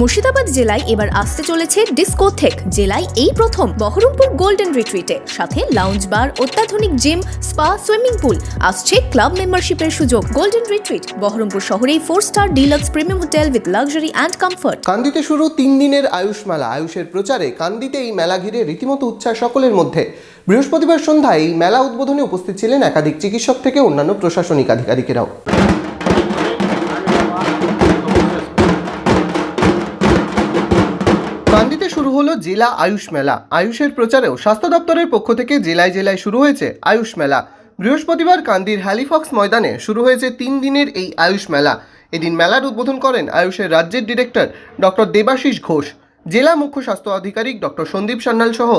মুর্শিদাবাদ জেলায় এবার আসতে চলেছে ডিস্কোথেক জেলায় এই প্রথম বহরমপুর গোল্ডেন রিট্রিটে। সাথে লাউঞ্জ বার অত্যাধুনিক জিম স্পা সুইমিং পুল আসছে ক্লাব মেম্বারশিপের সুযোগ। গোল্ডেন রিট্রিট, বহরমপুর শহরেই four star deluxe premium hotel with luxury and comfort কান্দিতে শুরু তিন দিনের আয়ুষ মেলা। আয়ুষের প্রচারে কান্দিতে এই মেলা ঘিরে রীতিমতো উচ্ছ্বাস সকলের মধ্যে। বৃহস্পতিবার সন্ধ্যায় এই মেলা উদ্বোধনে উপস্থিত ছিলেন একাধিক চিকিৎসক থেকে অন্যান্য প্রশাসনিক আধিকারিকেরাও। কান্দিতে শুরু হলো জেলা আয়ুষ মেলা। আয়ুষের প্রচারেও স্বাস্থ্য দপ্তরের পক্ষ থেকে জেলায় জেলায় শুরু হয়েছে আয়ুষ মেলা। বৃহস্পতিবার কান্দির হ্যালিফক্স ময়দানে শুরু হয়েছে তিন দিনের এই আয়ুষ মেলা। এদিন মেলার উদ্বোধন করেন আয়ুষের রাজ্যের ডিরেক্টর ডক্টর দেবাশিস ঘোষ। জেলা মুখ্য স্বাস্থ্য আধিকারিক ডক্টর সন্দীপ সান্যাল সহ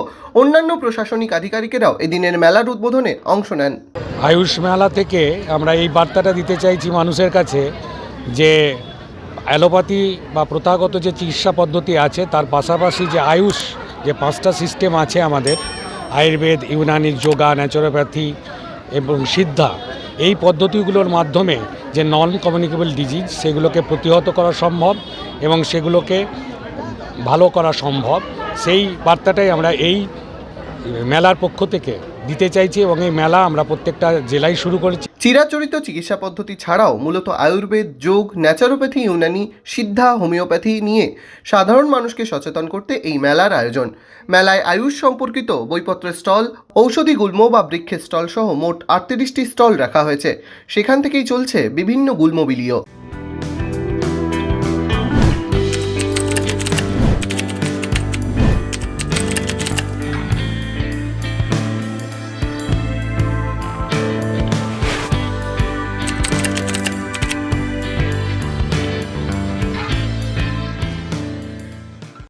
অন্যান্য প্রশাসনিক আধিকারিকেরাও এদিনের মেলার উদ্বোধনে অংশ নেন। আয়ুষ মেলা থেকে আমরা এই বার্তাটা দিতে চাইছি মানুষের কাছে যে অ্যালোপ্যাথি বা প্রথাগত যে চিকিৎসা পদ্ধতি আছে, তার পাশাপাশি যে আয়ুষ, যে পাঁচটা সিস্টেম আছে আমাদের, আয়ুর্বেদ, ইউনানি যোগা ন্যাচুরোপ্যাথি এবং সিদ্ধা, এই পদ্ধতিগুলোর মাধ্যমে যে নন কমিউনিকেবল ডিজিজ সেগুলোকে প্রতিহত করা সম্ভব এবং সেগুলোকে ভালো করা সম্ভব, সেই বার্তাটাই আমরা এই মেলার পক্ষ থেকে দিতে চাইছি এবং এই মেলা আমরা প্রত্যেকটা জেলায় শুরু করেছি। চিরাচরিত চিকিৎসা পদ্ধতি ছাড়াও মূলত আয়ুর্বেদ, যোগ, ন্যাচারোপ্যাথি, ইউনানি, সিদ্ধা, হোমিওপ্যাথি নিয়ে সাধারণ মানুষকে সচেতন করতে এই মেলার আয়োজন। মেলায় আয়ুষ সম্পর্কিত বইপত্রের স্টল, ঔষধি গুল্ম বা বৃক্ষের স্টল সহ মোট আটত্রিশটি স্টল রাখা হয়েছে। সেখান থেকেই চলছে বিভিন্ন গুল্ম বিলিও